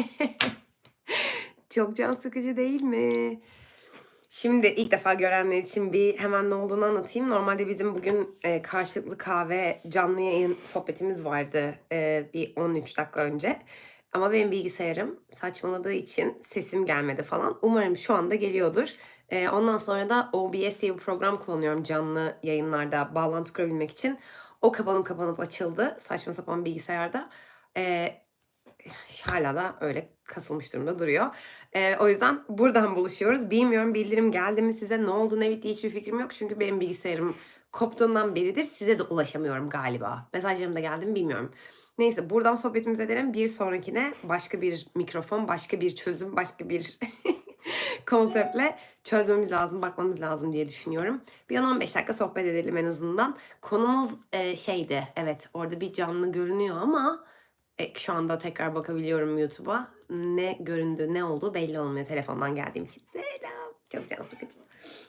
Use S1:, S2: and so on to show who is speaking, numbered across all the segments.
S1: Çok can sıkıcı değil mi? Şimdi ilk defa görenler için bir hemen ne olduğunu anlatayım. Normalde bizim bugün e, karşılıklı kahve canlı yayın sohbetimiz vardı e, bir 13 dakika önce. Ama benim bilgisayarım saçmaladığı için sesim gelmedi falan. Umarım şu anda geliyordur. E, ondan sonra da OBS diye bir program kullanıyorum canlı yayınlarda bağlantı kurabilmek için. O kapanıp kapanıp açıldı saçma sapan bilgisayarda. E, hala da öyle kasılmış durumda duruyor. Ee, o yüzden buradan buluşuyoruz. Bilmiyorum bildirim geldi mi size ne oldu ne bitti hiçbir fikrim yok. Çünkü benim bilgisayarım koptuğundan beridir size de ulaşamıyorum galiba. Mesajlarım da geldi mi bilmiyorum. Neyse buradan sohbetimize edelim. Bir sonrakine başka bir mikrofon, başka bir çözüm, başka bir konseptle çözmemiz lazım, bakmamız lazım diye düşünüyorum. Bir an 15 dakika sohbet edelim en azından. Konumuz e, şeydi, evet orada bir canlı görünüyor ama e, şu anda tekrar bakabiliyorum YouTube'a. Ne göründü, ne oldu belli olmuyor telefondan geldiğim için. Selam. Çok can sıkıcı.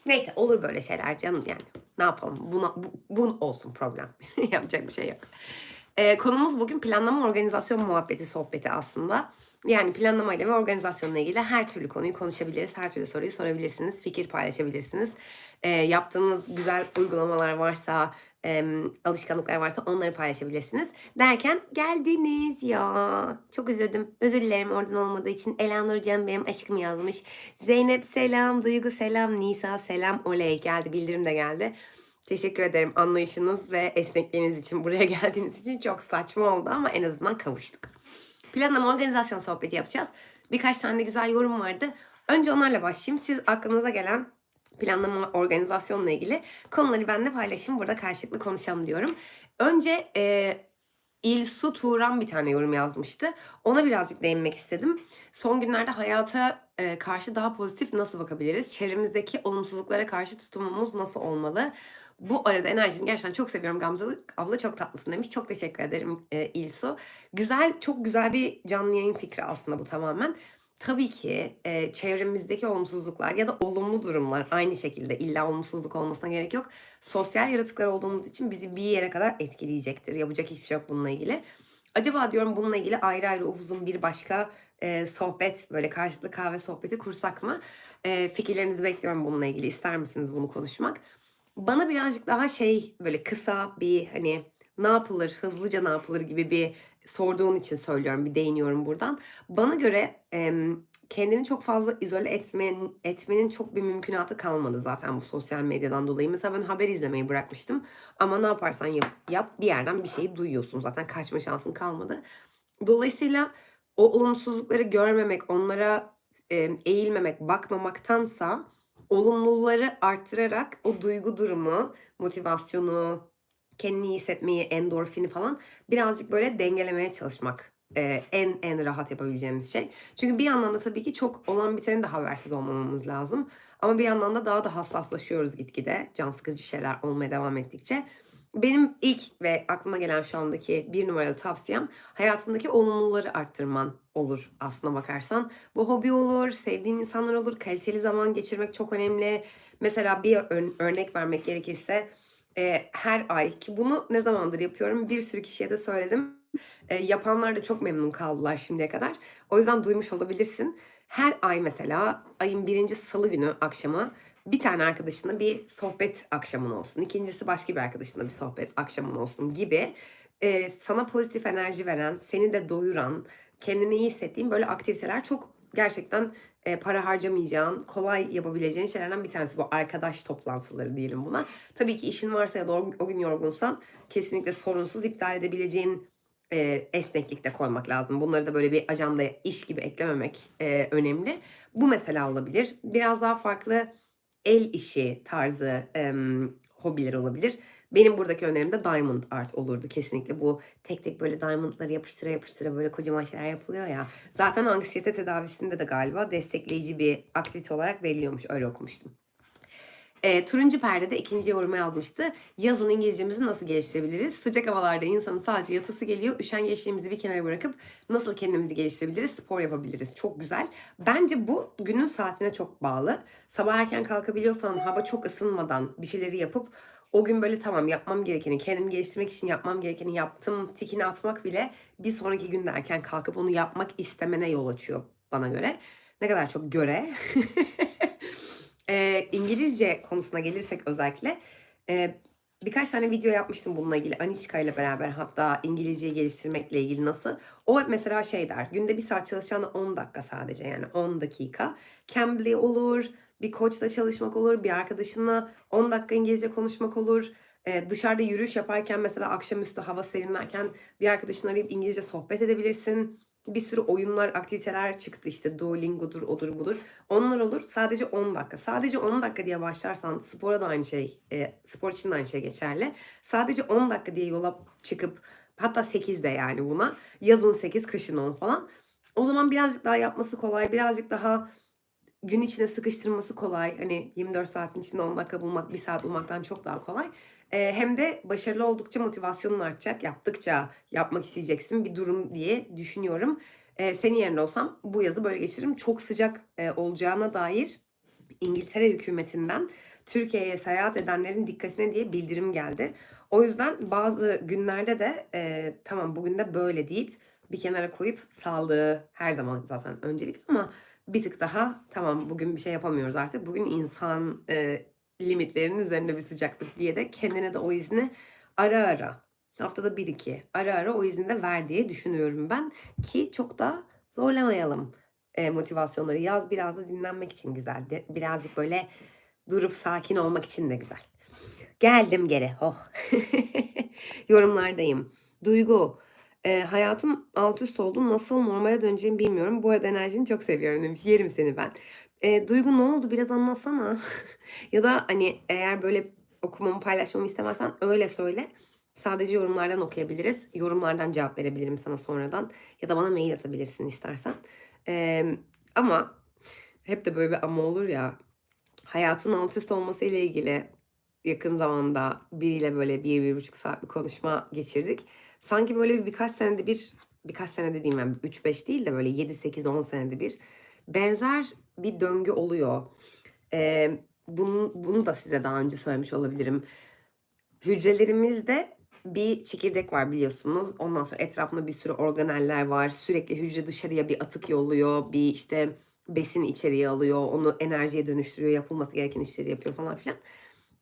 S1: Neyse olur böyle şeyler canım yani. Ne yapalım? Buna, bu, bu olsun problem. Yapacak bir şey yok. E, konumuz bugün planlama organizasyon muhabbeti sohbeti aslında. Yani planlamayla ve organizasyonla ilgili her türlü konuyu konuşabiliriz. Her türlü soruyu sorabilirsiniz. Fikir paylaşabilirsiniz. E, yaptığınız güzel uygulamalar varsa, e, alışkanlıklar varsa onları paylaşabilirsiniz. Derken geldiniz ya. Çok üzüldüm. Özür dilerim oradan olmadığı için. Elanur Can benim aşkım yazmış. Zeynep selam, Duygu selam, Nisa selam, oley geldi. Bildirim de geldi. Teşekkür ederim anlayışınız ve esnekliğiniz için, buraya geldiğiniz için çok saçma oldu ama en azından kavuştuk. Planlama organizasyon sohbeti yapacağız. Birkaç tane de güzel yorum vardı. Önce onlarla başlayayım. Siz aklınıza gelen planlama organizasyonla ilgili konuları benimle paylaşın. Burada karşılıklı konuşalım diyorum. Önce e, İlsu Turan bir tane yorum yazmıştı. Ona birazcık değinmek istedim. Son günlerde hayata e, karşı daha pozitif nasıl bakabiliriz? Çevremizdeki olumsuzluklara karşı tutumumuz nasıl olmalı? Bu arada enerjini gerçekten çok seviyorum Gamze abla çok tatlısın demiş. Çok teşekkür ederim e, İlsu. Güzel, çok güzel bir canlı yayın fikri aslında bu tamamen. Tabii ki e, çevremizdeki olumsuzluklar ya da olumlu durumlar aynı şekilde illa olumsuzluk olmasına gerek yok. Sosyal yaratıklar olduğumuz için bizi bir yere kadar etkileyecektir. Yapacak hiçbir şey yok bununla ilgili. Acaba diyorum bununla ilgili ayrı ayrı uzun bir başka e, sohbet böyle karşılıklı kahve sohbeti kursak mı? E, fikirlerinizi bekliyorum bununla ilgili. İster misiniz bunu konuşmak? Bana birazcık daha şey böyle kısa bir hani ne yapılır, hızlıca ne yapılır gibi bir sorduğun için söylüyorum, bir değiniyorum buradan. Bana göre kendini çok fazla izole etmenin, etmenin çok bir mümkünatı kalmadı zaten bu sosyal medyadan dolayı. Mesela ben haber izlemeyi bırakmıştım ama ne yaparsan yap, yap bir yerden bir şeyi duyuyorsun. Zaten kaçma şansın kalmadı. Dolayısıyla o olumsuzlukları görmemek, onlara eğilmemek, bakmamaktansa olumluları arttırarak o duygu durumu, motivasyonu, kendini iyi hissetmeyi, endorfini falan birazcık böyle dengelemeye çalışmak e, en en rahat yapabileceğimiz şey. Çünkü bir yandan da tabii ki çok olan biteni de habersiz olmamamız lazım. Ama bir yandan da daha da hassaslaşıyoruz gitgide can sıkıcı şeyler olmaya devam ettikçe. Benim ilk ve aklıma gelen şu andaki bir numaralı tavsiyem hayatındaki olumluları arttırman olur aslına bakarsan. Bu hobi olur, sevdiğin insanlar olur, kaliteli zaman geçirmek çok önemli. Mesela bir ör- örnek vermek gerekirse e, her ay ki bunu ne zamandır yapıyorum bir sürü kişiye de söyledim. E, yapanlar da çok memnun kaldılar şimdiye kadar. O yüzden duymuş olabilirsin. Her ay mesela ayın birinci salı günü akşama bir tane arkadaşınla bir sohbet akşamın olsun. İkincisi başka bir arkadaşınla bir sohbet akşamın olsun gibi e, sana pozitif enerji veren, seni de doyuran, kendini iyi hissettiğin böyle aktiviteler çok gerçekten e, para harcamayacağın, kolay yapabileceğin şeylerden bir tanesi bu arkadaş toplantıları diyelim buna. Tabii ki işin varsa ya da o, gün yorgunsan kesinlikle sorunsuz iptal edebileceğin e, esneklik de koymak lazım. Bunları da böyle bir ajandaya iş gibi eklememek e, önemli. Bu mesela olabilir. Biraz daha farklı el işi tarzı e, hobiler olabilir. Benim buradaki önerim de diamond art olurdu kesinlikle. Bu tek tek böyle diamondları yapıştıra yapıştıra böyle kocaman şeyler yapılıyor ya. Zaten anksiyete tedavisinde de galiba destekleyici bir aktivite olarak veriliyormuş. Öyle okumuştum. E, turuncu perdede ikinci yoruma yazmıştı. Yazın İngilizcemizi nasıl geliştirebiliriz? Sıcak havalarda insanın sadece yatası geliyor. Üşengeçliğimizi bir kenara bırakıp nasıl kendimizi geliştirebiliriz? Spor yapabiliriz. Çok güzel. Bence bu günün saatine çok bağlı. Sabah erken kalkabiliyorsan hava çok ısınmadan bir şeyleri yapıp o gün böyle tamam yapmam gerekeni, kendimi geliştirmek için yapmam gerekeni yaptım tikini atmak bile bir sonraki günde erken kalkıp onu yapmak istemene yol açıyor bana göre. Ne kadar çok göre. e, İngilizce konusuna gelirsek özellikle e, birkaç tane video yapmıştım bununla ilgili. Aniçka ile beraber hatta İngilizceyi geliştirmekle ilgili nasıl. O hep mesela şey der. Günde bir saat çalışacağına 10 dakika sadece yani 10 dakika. Cambly olur, bir koçla çalışmak olur, bir arkadaşınla 10 dakika İngilizce konuşmak olur. Ee, dışarıda yürüyüş yaparken mesela akşamüstü hava serinlerken bir arkadaşını arayıp İngilizce sohbet edebilirsin. Bir sürü oyunlar, aktiviteler çıktı işte Duolingo'dur, odur budur. Onlar olur. Sadece 10 dakika. Sadece 10 dakika diye başlarsan spora da aynı şey, e, spor için de aynı şey geçerli. Sadece 10 dakika diye yola çıkıp hatta 8 de yani buna. Yazın 8, kışın 10 falan. O zaman birazcık daha yapması kolay, birazcık daha gün içine sıkıştırması kolay. Hani 24 saatin içinde 10 dakika bulmak, 1 saat bulmaktan çok daha kolay. Ee, hem de başarılı oldukça motivasyonun artacak. Yaptıkça yapmak isteyeceksin bir durum diye düşünüyorum. Ee, senin yerinde olsam bu yazı böyle geçiririm. Çok sıcak e, olacağına dair İngiltere hükümetinden Türkiye'ye seyahat edenlerin dikkatine diye bildirim geldi. O yüzden bazı günlerde de e, tamam bugün de böyle deyip bir kenara koyup sağlığı her zaman zaten öncelik ama bir tık daha tamam bugün bir şey yapamıyoruz artık. Bugün insan e, limitlerinin üzerinde bir sıcaklık diye de kendine de o izni ara ara haftada bir iki ara ara o izni de ver diye düşünüyorum ben ki çok da zorlamayalım e, motivasyonları. Yaz biraz da dinlenmek için güzel. Birazcık böyle durup sakin olmak için de güzel. Geldim geri. Oh. Yorumlardayım. Duygu. E, hayatım alt üst oldu. Nasıl normale döneceğimi bilmiyorum. Bu arada enerjini çok seviyorum demiş. Yerim seni ben. E, Duygu ne oldu? Biraz anlatsana. ya da hani eğer böyle okumamı paylaşmamı istemezsen öyle söyle. Sadece yorumlardan okuyabiliriz. Yorumlardan cevap verebilirim sana sonradan. Ya da bana mail atabilirsin istersen. E, ama hep de böyle bir ama olur ya. Hayatın alt üst olması ile ilgili yakın zamanda biriyle böyle bir, bir buçuk saat bir konuşma geçirdik. Sanki böyle bir birkaç senede bir, birkaç sene dediğim yani 3-5 değil de böyle 7-8-10 senede bir benzer bir döngü oluyor. Ee, bunu, bunu da size daha önce söylemiş olabilirim. Hücrelerimizde bir çekirdek var biliyorsunuz. Ondan sonra etrafında bir sürü organeller var. Sürekli hücre dışarıya bir atık yolluyor. Bir işte besin içeriye alıyor. Onu enerjiye dönüştürüyor. Yapılması gereken işleri yapıyor falan filan.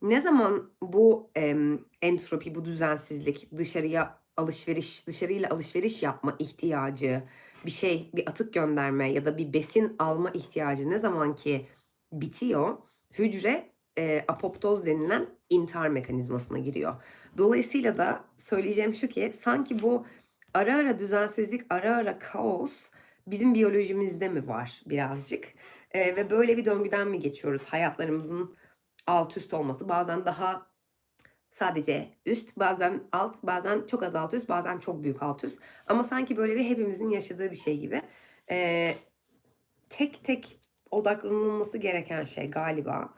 S1: Ne zaman bu em, entropi, bu düzensizlik, dışarıya alışveriş, dışarıyla alışveriş yapma ihtiyacı, bir şey, bir atık gönderme ya da bir besin alma ihtiyacı ne zaman ki bitiyor, hücre e, apoptoz denilen intihar mekanizmasına giriyor. Dolayısıyla da söyleyeceğim şu ki sanki bu ara ara düzensizlik, ara ara kaos bizim biyolojimizde mi var birazcık? E, ve böyle bir döngüden mi geçiyoruz hayatlarımızın alt üst olması bazen daha sadece üst, bazen alt, bazen çok az alt üst, bazen çok büyük alt üst. Ama sanki böyle bir hepimizin yaşadığı bir şey gibi. Ee, tek tek odaklanılması gereken şey galiba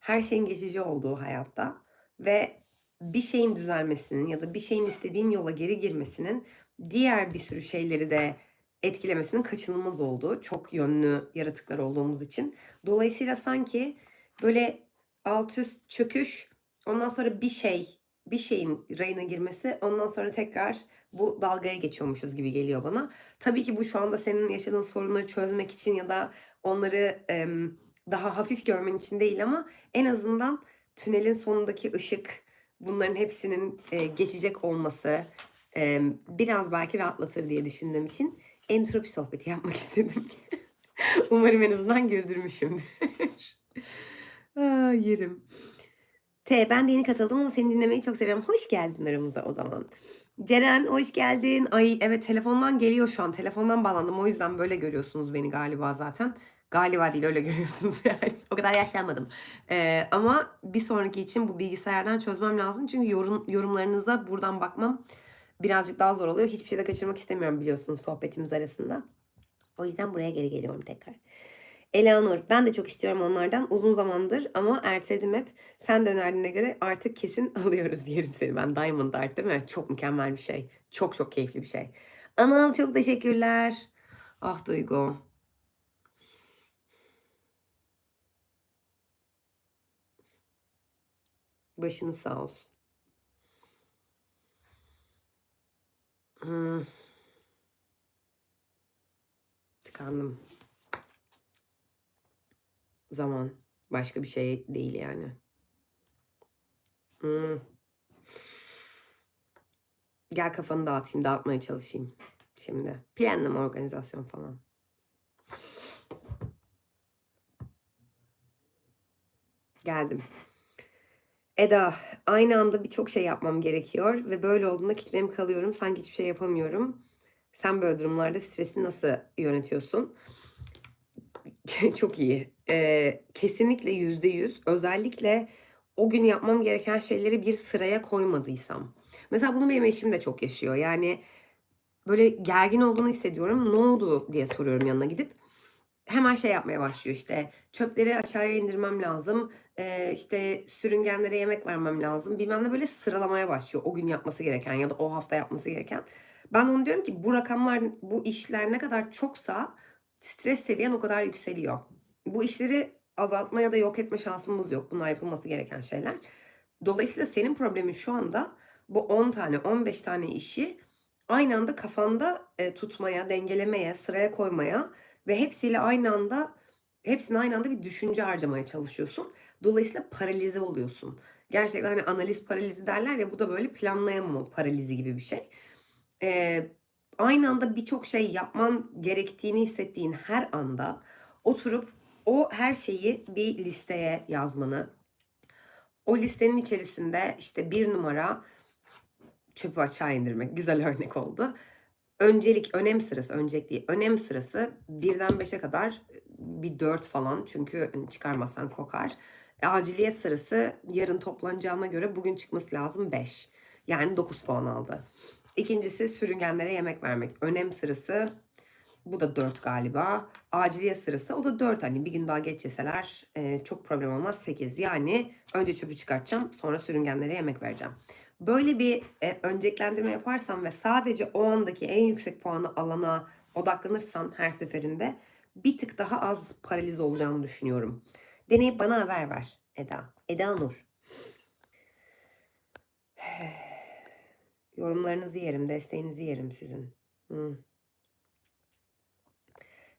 S1: her şeyin geçici olduğu hayatta ve bir şeyin düzelmesinin ya da bir şeyin istediğin yola geri girmesinin diğer bir sürü şeyleri de etkilemesinin kaçınılmaz olduğu çok yönlü yaratıklar olduğumuz için. Dolayısıyla sanki böyle alt üst çöküş ondan sonra bir şey bir şeyin rayına girmesi ondan sonra tekrar bu dalgaya geçiyormuşuz gibi geliyor bana. Tabii ki bu şu anda senin yaşadığın sorunları çözmek için ya da onları em, daha hafif görmen için değil ama en azından tünelin sonundaki ışık bunların hepsinin e, geçecek olması e, biraz belki rahatlatır diye düşündüğüm için entropi sohbeti yapmak istedim. Umarım en azından güldürmüşümdür. Aa, yerim. T ben de yeni katıldım ama seni dinlemeyi çok seviyorum. Hoş geldin aramıza o zaman. Ceren hoş geldin. Ay evet telefondan geliyor şu an. Telefondan bağlandım. O yüzden böyle görüyorsunuz beni galiba zaten. Galiba değil öyle görüyorsunuz yani. o kadar yaşlanmadım. Ee, ama bir sonraki için bu bilgisayardan çözmem lazım. Çünkü yorum, yorumlarınıza buradan bakmam birazcık daha zor oluyor. Hiçbir şey de kaçırmak istemiyorum biliyorsunuz sohbetimiz arasında. O yüzden buraya geri geliyorum tekrar. Eleanor, ben de çok istiyorum onlardan uzun zamandır ama erteledim hep. Sen de önerdiğine göre artık kesin alıyoruz diyelim seni. Ben Diamond Art değil mi? Çok mükemmel bir şey. Çok çok keyifli bir şey. Anıl çok teşekkürler. Ah Duygu. Başınız sağ olsun. Hımm. Tıkandım. Zaman. Başka bir şey değil yani. Hımm. Gel kafanı dağıtayım, dağıtmaya çalışayım şimdi. Planlama, organizasyon falan. Geldim. Eda, aynı anda birçok şey yapmam gerekiyor ve böyle olduğunda kilitlenip kalıyorum. Sanki hiçbir şey yapamıyorum. Sen böyle durumlarda stresi nasıl yönetiyorsun? Çok iyi. Eee, kesinlikle %100 özellikle o gün yapmam gereken şeyleri bir sıraya koymadıysam. Mesela bunu benim eşim de çok yaşıyor. Yani, böyle gergin olduğunu hissediyorum. "Ne oldu?" diye soruyorum yanına gidip. Hemen şey yapmaya başlıyor işte, "Çöpleri aşağıya indirmem lazım, eee, işte, sürüngenlere yemek vermem lazım." bilmem ne, böyle sıralamaya başlıyor o gün yapması gereken ya da o hafta yapması gereken. Ben ona diyorum ki, "Bu rakamlar, bu işler ne kadar çoksa stres seviyen o kadar yükseliyor. Bu işleri azaltma ya da yok etme şansımız yok. Bunlar yapılması gereken şeyler." Dolayısıyla senin problemin şu anda bu 10 tane, 15 tane işi aynı anda kafanda, eee, tutmaya, dengelemeye, sıraya koymaya ve hepsiyle aynı anda hepsine aynı anda bir düşünce harcamaya çalışıyorsun. Dolayısıyla paralize oluyorsun. Gerçekten, hani, analiz paralizi derler ya, bu da böyle planlayamama paralizi gibi bir şey. Eee, aynı anda birçok şey yapman gerektiğini hissettiğin her anda oturup o her şeyi bir listeye yazmanı, o listenin içerisinde, işte, 1 numara çöpü aşağı indirmek, güzel örnek oldu. Öncelik, önem sırası, öncelik değil, önem sırası 1'den 5'e kadar, bir 4 falan çünkü, çıkarmazsan kokar. Aciliyet sırası yarın toplanacağına göre bugün çıkması lazım 5. Yani 9 puan aldı. 2'ncisi sürüngenlere yemek vermek. Önem sırası bu da 4 galiba. Aciliyet sırası o da 4. Hani, bir gün daha geç yeseler, eee, çok problem olmaz 8. Yani önce çöpü çıkartacağım, sonra sürüngenlere yemek vereceğim. Böyle bir, eee, önceliklendirme yaparsan ve sadece o andaki en yüksek puanı alana odaklanırsan her seferinde bir tık daha az paralize olacağını düşünüyorum. Deneyip bana haber ver Eda. Eda Nur. Yorumlarınızı yerim, desteğinizi yerim sizin. Hımm.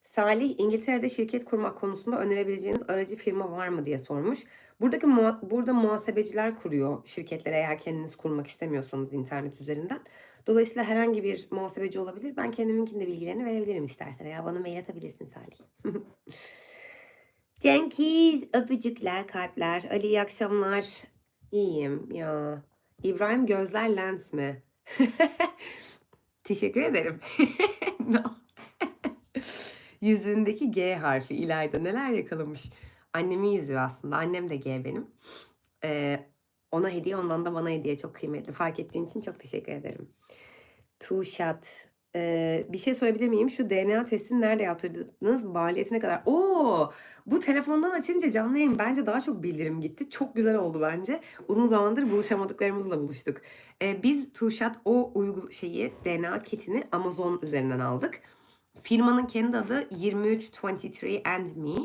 S1: Salih, İngiltere'de şirket kurmak konusunda önerebileceğiniz aracı firma var mı diye sormuş. Buradaki muha burada muhasebeciler kuruyor şirketleri eğer kendiniz kurmak istemiyorsanız internet üzerinden. Dolayısıyla herhangi bir muhasebeci olabilir. Ben kendiminkinin de bilgilerini verebilirim istersen. Eğer bana mail atabilirsin Salih. Cengiz, öpücükler, kalpler. Ali iyi akşamlar. İyiyim ya. İbrahim gözler lens mi? Teşekkür ederim. No. Yüzündeki G harfi İlayda neler yakalamış. Annemin yüzüğü aslında. Annem de G benim. Eee, ona hediye, ondan da bana hediye. Çok kıymetli. Fark ettiğin için çok teşekkür ederim. Tuşat. Eee, bir şey sorabilir miyim? Şu DNA testini nerede yaptırdınız? Maliyeti ne kadar? O! Bu telefondan açınca canlı yayın bence daha çok bildirim gitti. Çok güzel oldu bence. Uzun zamandır buluşamadıklarımızla buluştuk. Eee, biz Tuşat o uygul şeyi, DNA kitini Amazon üzerinden aldık. Firmanın kendi adı 2323andMe.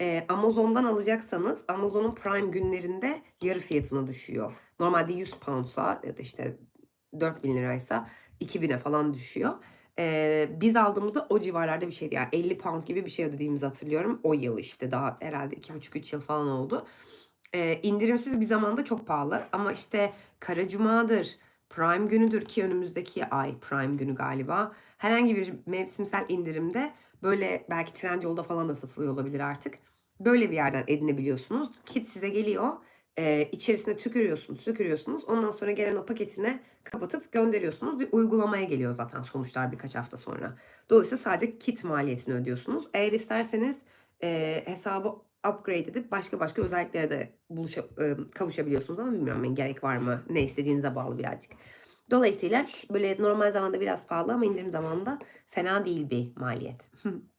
S1: Eee, Amazon'dan alacaksanız Amazon'un Prime günlerinde yarı fiyatına düşüyor. Normalde £100'sa ya da, işte, £4000'ysa 2000'e falan düşüyor. Eee, biz aldığımızda o civarlarda bir şeydi. Yani £50 gibi bir şey ödediğimizi hatırlıyorum. O yıl, işte, daha herhâlde 2,5-3 yıl falan oldu. Eee, indirimsiz bir zamanda çok pahalı ama, işte, Kara Cuma'dır, Prime günüdür ki önümüzdeki ay Prime günü galiba. Herhangi bir mevsimsel indirimde, böyle, belki Trendyol'da falan da satılıyor olabilir artık. Böyle bir yerden edinebiliyorsunuz. Kit size geliyor. Eee, içerisine tükürüyorsunuz, tükürüyorsunuz. Ondan sonra gelen o paketine kapatıp gönderiyorsunuz. Bir uygulamaya geliyor zaten sonuçlar birkaç hafta sonra. Dolayısıyla sadece kit maliyetini ödüyorsunuz. Eğer isterseniz, eee, hesabı upgrade edip başka başka özelliklere de buluşa ımm, kavuşabiliyorsunuz ama bilmiyorum, hani, gerek var mı? Ne istediğinize bağlı birazcık. Dolayısıyla böyle normal zamanda biraz pahalı ama indirim zamanında fena değil bir maliyet.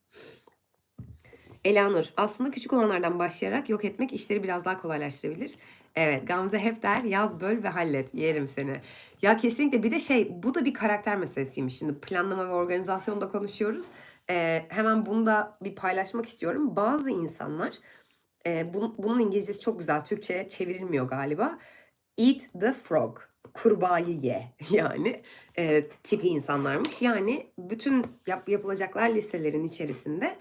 S1: Elanur, aslında küçük olanlardan başlayarak yok etmek işleri biraz daha kolaylaştırabilir. Evet, Gamze hep der, "Yaz, böl ve hallet, yerim seni." Ya, kesinlikle. Bir de şey, bu da bir karakter meselesiymiş. Şimdi planlama ve organizasyonda konuşuyoruz. Eee, hemen bunu da bir paylaşmak istiyorum. Bazı insanlar, eee, bunun bunun İngilizcesi çok güzel, Türkçeye çevrilmiyor galiba. Eat the frog. Kurbağayı ye yani e, tipi insanlarmış. Yani bütün yap, yapılacaklar listelerin içerisinde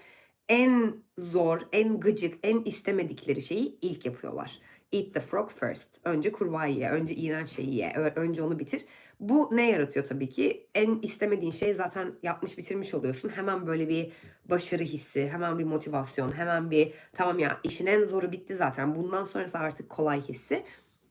S1: en zor, en gıcık, en istemedikleri şeyi ilk yapıyorlar. Eat the frog first. Önce kurbağayı ye, önce iğrenç şeyi ye, önce onu bitir. Bu ne yaratıyor tabii ki? En istemediğin şey zaten yapmış bitirmiş oluyorsun. Hemen böyle bir başarı hissi, hemen bir motivasyon, hemen bir tamam ya işin en zoru bitti zaten. Bundan sonrası artık kolay hissi.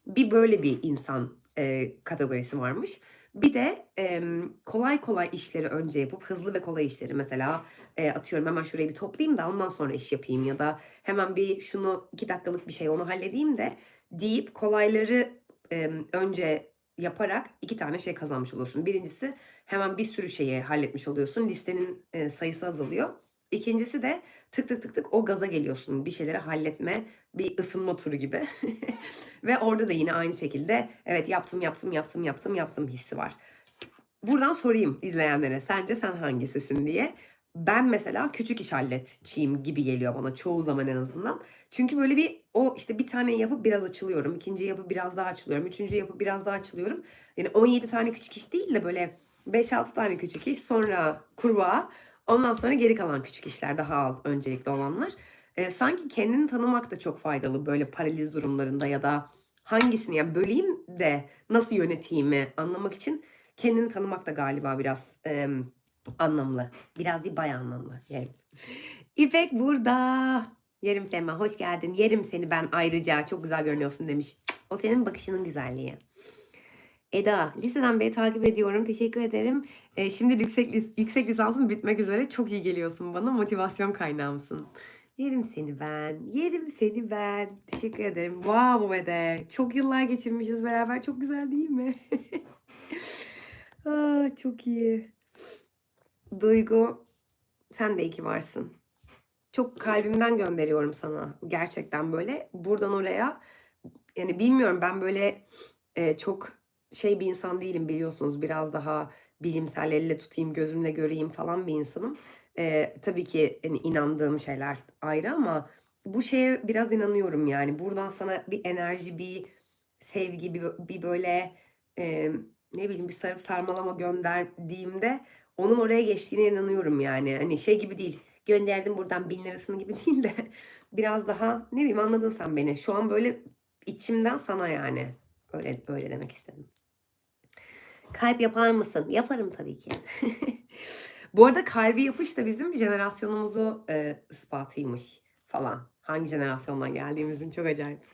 S1: Bir böyle bir insan e, kategorisi varmış. Bir de e, kolay kolay işleri önce yapıp hızlı ve kolay işleri mesela e, atıyorum hemen şurayı bir toplayayım da ondan sonra iş yapayım ya da hemen bir şunu iki dakikalık bir şey onu halledeyim de deyip kolayları e, önce yaparak iki tane şey kazanmış oluyorsun. Birincisi hemen bir sürü şeyi halletmiş oluyorsun. Listenin e, sayısı azalıyor. İkincisi de tık tık tık tık o gaza geliyorsun. Bir şeyleri halletme, bir ısınma turu gibi. Ve orada da yine aynı şekilde evet yaptım yaptım yaptım yaptım yaptım hissi var. Buradan sorayım izleyenlere sence sen hangisisin diye. Ben mesela küçük iş halledeceğim gibi geliyor bana çoğu zaman en azından. Çünkü böyle bir o işte bir tane yapıp biraz açılıyorum. ikinci yapıp biraz daha açılıyorum. Üçüncü yapıp biraz daha açılıyorum. Yani 17 tane küçük iş değil de böyle 5-6 tane küçük iş sonra kurbağa. Ondan sonra geri kalan küçük işler daha az öncelikli olanlar. Ee, sanki kendini tanımak da çok faydalı böyle paraliz durumlarında ya da hangisini ya böleyim de nasıl yöneteyimi anlamak için kendini tanımak da galiba biraz e, anlamlı. Biraz değil bayağı anlamlı. Yerim. İpek burada. Yerim ben. Hoş geldin. Yerim seni ben ayrıca. Çok güzel görünüyorsun demiş. O senin bakışının güzelliği. Eda, liseden beri takip ediyorum. Teşekkür ederim. Ee, şimdi yüksek, lis- yüksek lisansım bitmek üzere. Çok iyi geliyorsun bana. Motivasyon kaynağımsın. Yerim seni ben. Yerim seni ben. Teşekkür ederim. Wow Ede. Çok yıllar geçirmişiz beraber. Çok güzel değil mi? Aa, çok iyi. Duygu, sen de iyi ki varsın. Çok kalbimden gönderiyorum sana. Gerçekten böyle. Buradan oraya. Yani bilmiyorum ben böyle e, çok şey bir insan değilim biliyorsunuz. Biraz daha bilimsel elle tutayım, gözümle göreyim falan bir insanım. E, tabii ki yani inandığım şeyler ayrı ama bu şeye biraz inanıyorum yani. Buradan sana bir enerji, bir sevgi, bir, bir böyle e, ne bileyim bir sarıp sarmalama gönderdiğimde onun oraya geçtiğine inanıyorum yani. Hani şey gibi değil. Gönderdim buradan bin lirasını gibi değil de biraz daha ne bileyim anladın sen beni. Şu an böyle içimden sana yani. Öyle böyle demek istedim. Kalp yapar mısın? Yaparım tabii ki. Bu arada kalbi yapış da bizim jenerasyonumuzu e, ispatıymış falan. Hangi jenerasyondan geldiğimizin çok acayip.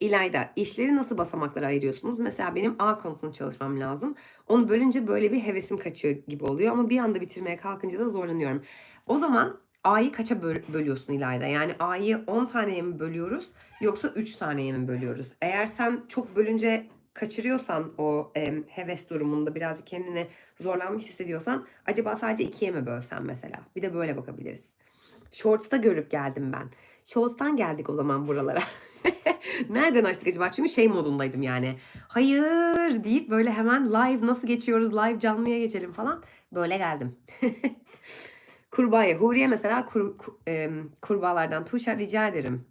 S1: İlayda, işleri nasıl basamaklara ayırıyorsunuz? Mesela benim A konusunu çalışmam lazım. Onu bölünce böyle bir hevesim kaçıyor gibi oluyor ama bir anda bitirmeye kalkınca da zorlanıyorum. O zaman A'yı kaça böl- bölüyorsun İlayda? Yani A'yı 10 taneye mi bölüyoruz yoksa 3 taneye mi bölüyoruz? Eğer sen çok bölünce kaçırıyorsan o em, heves durumunda birazcık kendini zorlanmış hissediyorsan acaba sadece ikiye mi bölsen mesela? Bir de böyle bakabiliriz. Shorts'ta görüp geldim ben. Shorts'tan geldik o zaman buralara. Nereden açtık acaba? Çünkü şey modundaydım yani. Hayır deyip böyle hemen live nasıl geçiyoruz? Live canlıya geçelim falan. Böyle geldim. Kurbağaya. Huriye mesela kur, ku- em, kurbağalardan. Tuğçe rica ederim.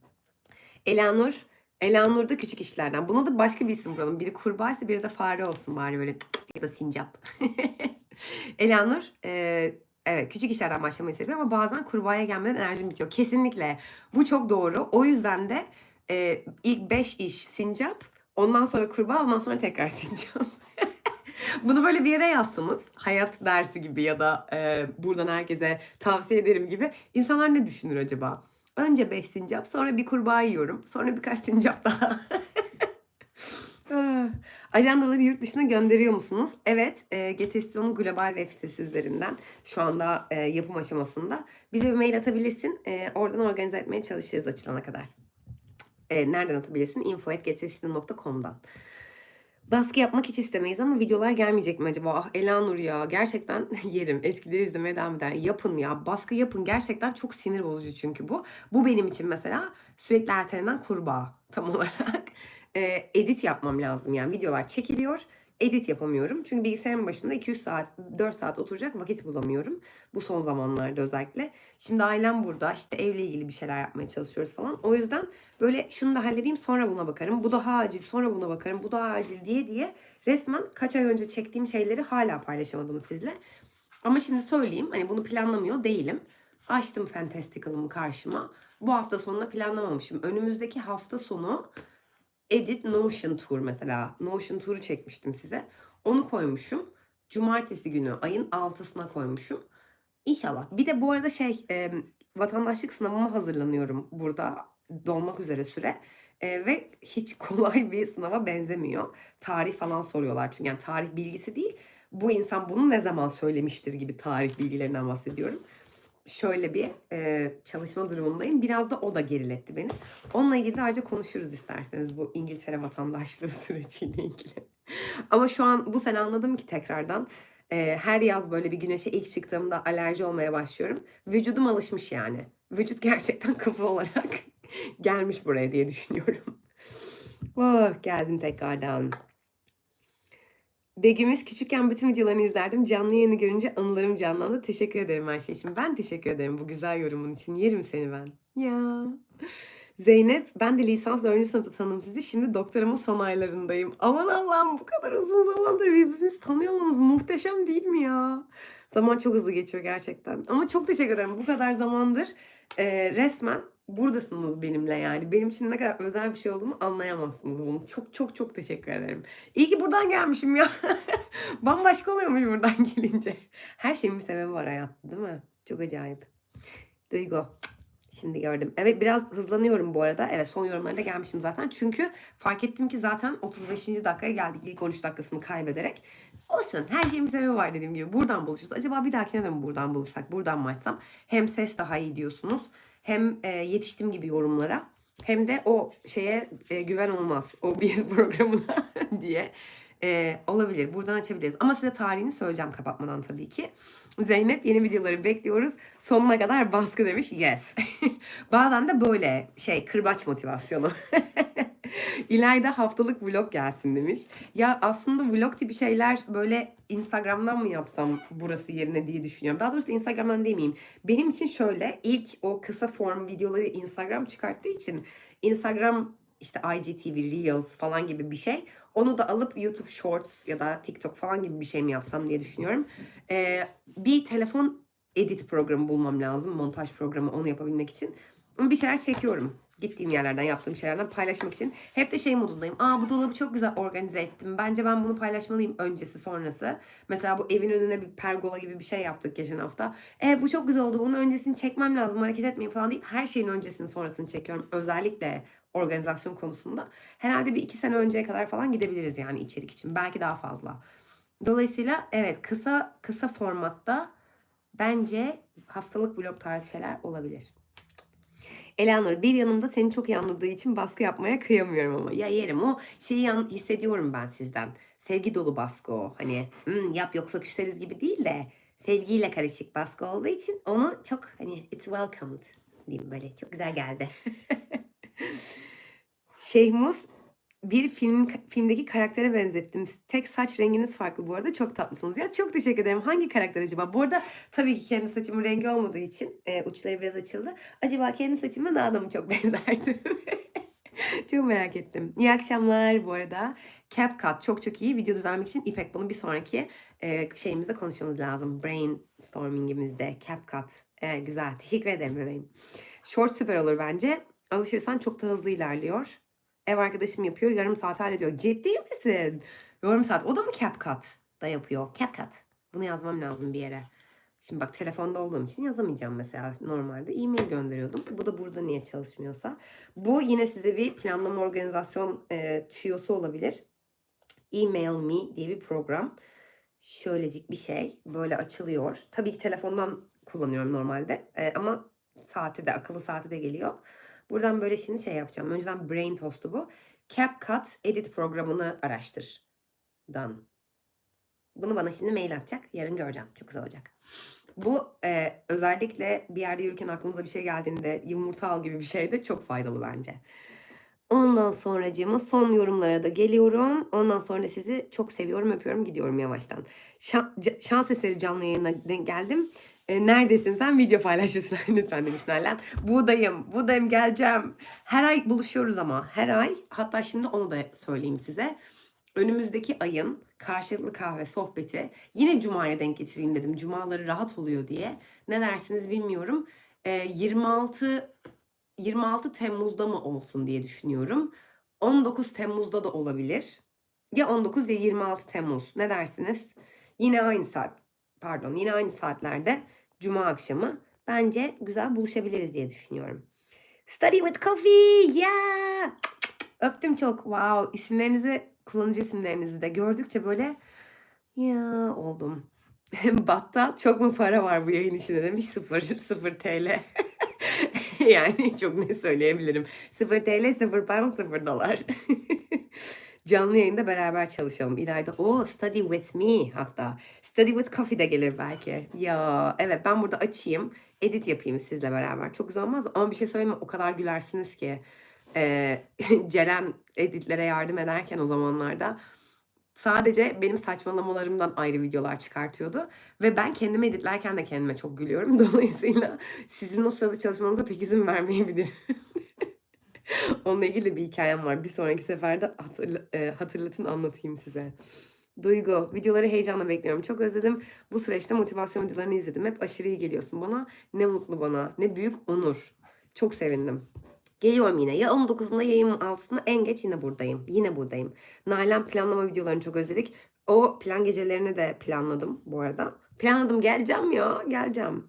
S1: Elanur. Elanur da küçük işlerden. Buna da başka bir isim bulalım. Biri kurbağa ise biri de fare olsun bari böyle ya da sincap. Elanur e, evet küçük işlerden başlamayı seviyor ama bazen kurbağaya gelmeden enerjim bitiyor. Kesinlikle. Bu çok doğru. O yüzden de e, ilk 5 iş sincap, ondan sonra kurbağa, ondan sonra tekrar sincap. Bunu böyle bir yere yazsanız hayat dersi gibi ya da e, buradan herkese tavsiye ederim gibi insanlar ne düşünür acaba? Önce 5 sincap, sonra bir kurbağa yiyorum, sonra birkaç sincap daha. Ah, Ajandaları yurt dışına gönderiyor musunuz? Evet, e, Getestion'un global web sitesi üzerinden şu anda e, yapım aşamasında. Bize bir mail atabilirsin. E, oradan organize etmeye çalışırız açılana kadar. E, nereden atabilirsin? info.getestion.com'dan. Baskı yapmak hiç istemeyiz ama videolar gelmeyecek mi acaba? Ah Elanur ya gerçekten yerim. Eskileri izlemeye devam eder. Yapın ya baskı yapın. Gerçekten çok sinir bozucu çünkü bu. Bu benim için mesela sürekli ertelenen kurbağa tam olarak. Ee, edit yapmam lazım yani videolar çekiliyor. Edit yapamıyorum. Çünkü bilgisayarın başında 200 saat, 4 saat oturacak vakit bulamıyorum. Bu son zamanlarda özellikle. Şimdi ailem burada. işte evle ilgili bir şeyler yapmaya çalışıyoruz falan. O yüzden böyle şunu da halledeyim sonra buna bakarım. Bu daha acil sonra buna bakarım. Bu daha acil diye diye resmen kaç ay önce çektiğim şeyleri hala paylaşamadım sizle. Ama şimdi söyleyeyim hani bunu planlamıyor değilim. Açtım Fantastical'ımı karşıma. Bu hafta sonuna planlamamışım. Önümüzdeki hafta sonu Edit Notion Tour mesela. Notion Tour'u çekmiştim size. Onu koymuşum. Cumartesi günü ayın 6'sına koymuşum. İnşallah. Bir de bu arada şey e, vatandaşlık sınavıma hazırlanıyorum burada dolmak üzere süre. E, ve hiç kolay bir sınava benzemiyor. Tarih falan soruyorlar çünkü yani tarih bilgisi değil. Bu insan bunu ne zaman söylemiştir gibi tarih bilgilerinden bahsediyorum şöyle bir e, çalışma durumundayım. Biraz da o da geriletti beni. Onunla ilgili de ayrıca konuşuruz isterseniz bu İngiltere vatandaşlığı süreciyle ilgili. Ama şu an bu sene anladım ki tekrardan e, her yaz böyle bir güneşe ilk çıktığımda alerji olmaya başlıyorum. Vücudum alışmış yani. Vücut gerçekten kafa olarak gelmiş buraya diye düşünüyorum. Oh, geldim tekrardan. Begüm'üz küçükken bütün videolarını izlerdim. Canlı yayını görünce anılarım canlandı. Teşekkür ederim her şey için. Ben teşekkür ederim bu güzel yorumun için. Yerim seni ben. Ya. Zeynep, ben de lisans 4. sınıfta tanıdım sizi. Şimdi doktoramın son aylarındayım. Aman Allah'ım bu kadar uzun zamandır birbirimizi tanıyor olmamız muhteşem değil mi ya? Zaman çok hızlı geçiyor gerçekten. Ama çok teşekkür ederim. Bu kadar zamandır e, resmen buradasınız benimle yani. Benim için ne kadar özel bir şey olduğunu anlayamazsınız bunu. Çok çok çok teşekkür ederim. İyi ki buradan gelmişim ya. Bambaşka oluyormuş buradan gelince. Her şeyin bir sebebi var hayatta değil mi? Çok acayip. Duygu. Şimdi gördüm. Evet biraz hızlanıyorum bu arada. Evet son yorumlarına gelmişim zaten. Çünkü fark ettim ki zaten 35. dakikaya geldik. İlk 13 dakikasını kaybederek. Olsun her şeyin bir sebebi var dediğim gibi. Buradan buluşuyoruz. Acaba bir dahakine de mi buradan buluşsak? Buradan mı açsam? Hem ses daha iyi diyorsunuz. Hem e, yetiştim gibi yorumlara. Hem de o şeye e, güven olmaz. OBS programına diye. E, olabilir. Buradan açabiliriz. Ama size tarihini söyleyeceğim kapatmadan tabii ki. Zeynep yeni videoları bekliyoruz. Sonuna kadar baskı demiş. Yes. Bazen de böyle şey kırbaç motivasyonu. İlayda haftalık vlog gelsin demiş. Ya aslında vlog tipi şeyler böyle Instagram'dan mı yapsam burası yerine diye düşünüyorum. Daha doğrusu Instagram'dan demeyeyim. Benim için şöyle ilk o kısa form videoları Instagram çıkarttığı için Instagram işte IGTV Reels falan gibi bir şey. Onu da alıp YouTube Shorts ya da TikTok falan gibi bir şey mi yapsam diye düşünüyorum. Ee, bir telefon edit programı bulmam lazım. Montaj programı onu yapabilmek için. Ama bir şeyler çekiyorum. Gittiğim yerlerden, yaptığım şeylerden paylaşmak için. Hep de şey modundayım. Aa bu dolabı çok güzel organize ettim. Bence ben bunu paylaşmalıyım öncesi sonrası. Mesela bu evin önüne bir pergola gibi bir şey yaptık geçen hafta. E bu çok güzel oldu. Bunun öncesini çekmem lazım. Hareket etmeyin falan deyip her şeyin öncesini sonrasını çekiyorum. Özellikle organizasyon konusunda. Herhalde bir iki sene önceye kadar falan gidebiliriz yani içerik için. Belki daha fazla. Dolayısıyla evet kısa kısa formatta bence haftalık vlog tarzı şeyler olabilir. Elanur bir yanımda seni çok iyi anladığı için baskı yapmaya kıyamıyorum ama. Ya yerim o şeyi hissediyorum ben sizden. Sevgi dolu baskı o. Hani "Hmm, yap yoksa küseriz gibi değil de sevgiyle karışık baskı olduğu için onu çok hani it's welcomed diyeyim böyle. Çok güzel geldi. Şeyhmus bir film filmdeki karaktere benzettim. Tek saç renginiz farklı bu arada. Çok tatlısınız. Ya çok teşekkür ederim. Hangi karakter acaba? Bu arada tabii ki kendi saçımın rengi olmadığı için e, uçları biraz açıldı. Acaba kendi saçıma daha da mı çok benzerdim? çok merak ettim. İyi akşamlar bu arada. CapCut çok çok iyi. Video düzenlemek için İpek bunu bir sonraki e, şeyimizde konuşmamız lazım. Brainstormingimizde CapCut. E, güzel. Teşekkür ederim bebeğim. Short süper olur bence. Alışırsan çok da hızlı ilerliyor. Ev arkadaşım yapıyor. Yarım saat hallediyor. Ciddi misin? Yarım saat. O da mı CapCut da yapıyor? CapCut. Bunu yazmam lazım bir yere. Şimdi bak telefonda olduğum için yazamayacağım mesela. Normalde e-mail gönderiyordum. Bu da burada niye çalışmıyorsa. Bu yine size bir planlama organizasyon e, tüyosu olabilir. Email Me diye bir program. Şöylecik bir şey. Böyle açılıyor. Tabii ki telefondan kullanıyorum normalde. E, ama saati de akıllı saati de geliyor. Buradan böyle şimdi şey yapacağım. Önceden Brain Toast'u bu. CapCut Edit programını araştır. Dan. Bunu bana şimdi mail atacak. Yarın göreceğim. Çok güzel olacak. Bu e, özellikle bir yerde yürürken aklınıza bir şey geldiğinde yumurta al gibi bir şey de çok faydalı bence. Ondan sonracığıma son yorumlara da geliyorum. Ondan sonra sizi çok seviyorum, öpüyorum, gidiyorum yavaştan. Şan, şans eseri canlı yayına denk geldim. E, neredesin sen? Video paylaşıyorsun lütfen demiş Nalan. Buradayım, buradayım geleceğim. Her ay buluşuyoruz ama her ay. Hatta şimdi onu da söyleyeyim size. Önümüzdeki ayın karşılıklı kahve sohbeti yine Cuma'ya denk getireyim dedim. Cumaları rahat oluyor diye. Ne dersiniz bilmiyorum. E, 26 26 Temmuz'da mı olsun diye düşünüyorum. 19 Temmuz'da da olabilir. Ya 19 ya 26 Temmuz. Ne dersiniz? Yine aynı saat. Pardon, yine aynı saatlerde cuma akşamı bence güzel buluşabiliriz diye düşünüyorum. Study with coffee. Yeah. Öptüm çok. Wow. İsimlerinizi, kullanıcı isimlerinizi de gördükçe böyle ya oldum. Battal çok mu para var bu yayın içinde demiş 0 0 TL. yani çok ne söyleyebilirim. 0 TL, 0 pound, 0 dolar. Canlı yayında beraber çalışalım. İlayda o study with me hatta. Study with coffee de gelir belki. Ya evet ben burada açayım. Edit yapayım sizle beraber. Çok güzel olmaz? Ama bir şey söyleyeyim mi? O kadar gülersiniz ki. Ee, Ceren editlere yardım ederken o zamanlarda sadece benim saçmalamalarımdan ayrı videolar çıkartıyordu. Ve ben kendimi editlerken de kendime çok gülüyorum. Dolayısıyla sizin o sırada çalışmanıza pek izin vermeyebilirim. Onunla ilgili bir hikayem var. Bir sonraki seferde hatırla, e, hatırlatın anlatayım size. Duygu, videoları heyecanla bekliyorum. Çok özledim. Bu süreçte motivasyon videolarını izledim. Hep aşırı iyi geliyorsun bana. Ne mutlu bana. Ne büyük onur. Çok sevindim. Geliyorum yine. Ya 19'unda ya 26'sında en geç yine buradayım. Yine buradayım. Nalan planlama videolarını çok özledik. O plan gecelerini de planladım bu arada. Planladım geleceğim ya geleceğim.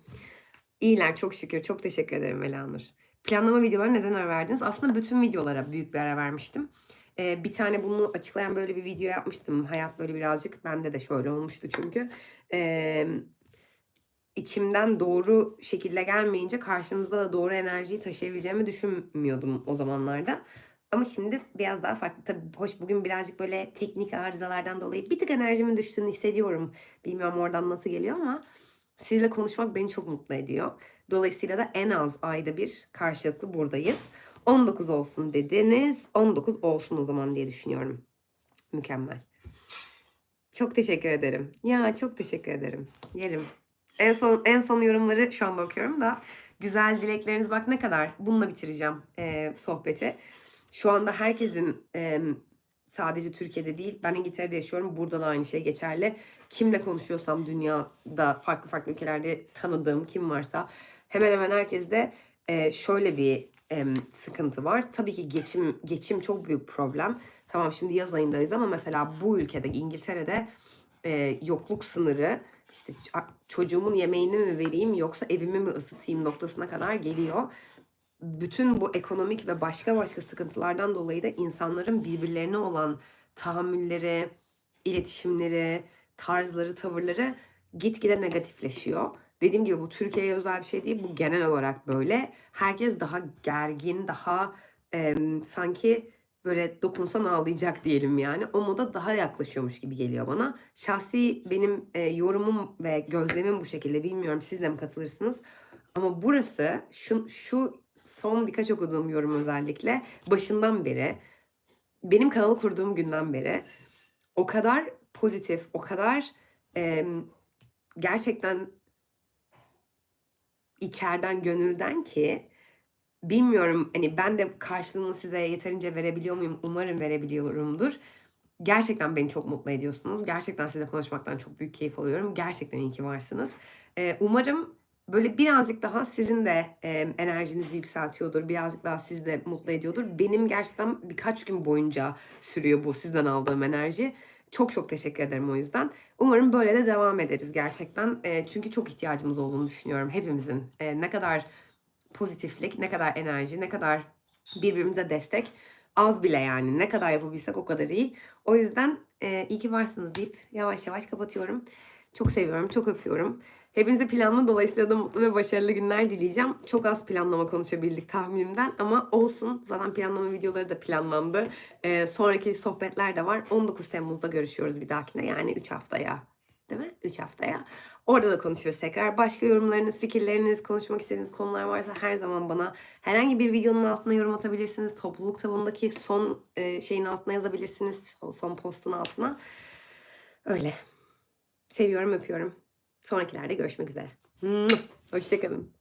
S1: İyiler çok şükür. Çok teşekkür ederim Elanur. Planlama videoları neden ara verdiniz? Aslında bütün videolara büyük bir ara vermiştim. Ee, bir tane bunu açıklayan böyle bir video yapmıştım. Hayat böyle birazcık bende de şöyle olmuştu çünkü. Ee, içimden doğru şekilde gelmeyince karşınızda da doğru enerjiyi taşıyabileceğimi düşünmüyordum o zamanlarda. Ama şimdi biraz daha farklı. Tabii hoş bugün birazcık böyle teknik arızalardan dolayı bir tık enerjimin düştüğünü hissediyorum. Bilmiyorum oradan nasıl geliyor ama sizle konuşmak beni çok mutlu ediyor. Dolayısıyla da en az ayda bir karşılıklı buradayız. 19 olsun dediniz. 19 olsun o zaman diye düşünüyorum. Mükemmel. Çok teşekkür ederim. Ya çok teşekkür ederim. Yerim. En son en son yorumları şu anda okuyorum da güzel dilekleriniz bak ne kadar. Bununla bitireceğim e, sohbeti. Şu anda herkesin e, sadece Türkiye'de değil ben İngiltere'de yaşıyorum. Burada da aynı şey geçerli. Kimle konuşuyorsam dünyada farklı farklı ülkelerde tanıdığım kim varsa hemen hemen herkeste e, şöyle bir sıkıntı var. Tabii ki geçim geçim çok büyük problem. Tamam şimdi yaz ayındayız ama mesela bu ülkede İngiltere'de e, yokluk sınırı işte çocuğumun yemeğini mi vereyim yoksa evimi mi ısıtayım noktasına kadar geliyor. Bütün bu ekonomik ve başka başka sıkıntılardan dolayı da insanların birbirlerine olan tahammülleri, iletişimleri, tarzları, tavırları gitgide negatifleşiyor. Dediğim gibi bu Türkiye'ye özel bir şey değil. Bu genel olarak böyle. Herkes daha gergin, daha em, sanki böyle dokunsan ağlayacak diyelim yani. O moda daha yaklaşıyormuş gibi geliyor bana. Şahsi benim e, yorumum ve gözlemim bu şekilde. Bilmiyorum siz de mi katılırsınız? Ama burası şu, şu son birkaç okuduğum yorum özellikle başından beri benim kanalı kurduğum günden beri o kadar pozitif, o kadar em, gerçekten içeriden gönülden ki bilmiyorum hani ben de karşılığını size yeterince verebiliyor muyum? Umarım verebiliyorumdur. Gerçekten beni çok mutlu ediyorsunuz. Gerçekten sizinle konuşmaktan çok büyük keyif alıyorum. Gerçekten iyi ki varsınız. Ee, umarım böyle birazcık daha sizin de e, enerjinizi yükseltiyordur. Birazcık daha sizi de mutlu ediyordur. Benim gerçekten birkaç gün boyunca sürüyor bu sizden aldığım enerji. Çok çok teşekkür ederim o yüzden. Umarım böyle de devam ederiz gerçekten. E, çünkü çok ihtiyacımız olduğunu düşünüyorum hepimizin. E, ne kadar pozitiflik, ne kadar enerji, ne kadar birbirimize destek az bile yani. Ne kadar yapabilsek o kadar iyi. O yüzden e, iyi ki varsınız deyip yavaş yavaş kapatıyorum. Çok seviyorum, çok öpüyorum. Hepinize planlı dolayısıyla da mutlu ve başarılı günler dileyeceğim. Çok az planlama konuşabildik tahminimden ama olsun. Zaten planlama videoları da planlandı. E, sonraki sohbetler de var. 19 Temmuz'da görüşüyoruz bir dahakine yani 3 haftaya. Değil mi? 3 haftaya. Orada da konuşuruz tekrar. Başka yorumlarınız, fikirleriniz, konuşmak istediğiniz konular varsa her zaman bana herhangi bir videonun altına yorum atabilirsiniz. Topluluk tabanındaki son e, şeyin altına yazabilirsiniz. O son postun altına. Öyle. Seviyorum, öpüyorum. Sonrakilerde görüşmek üzere. Hoşçakalın.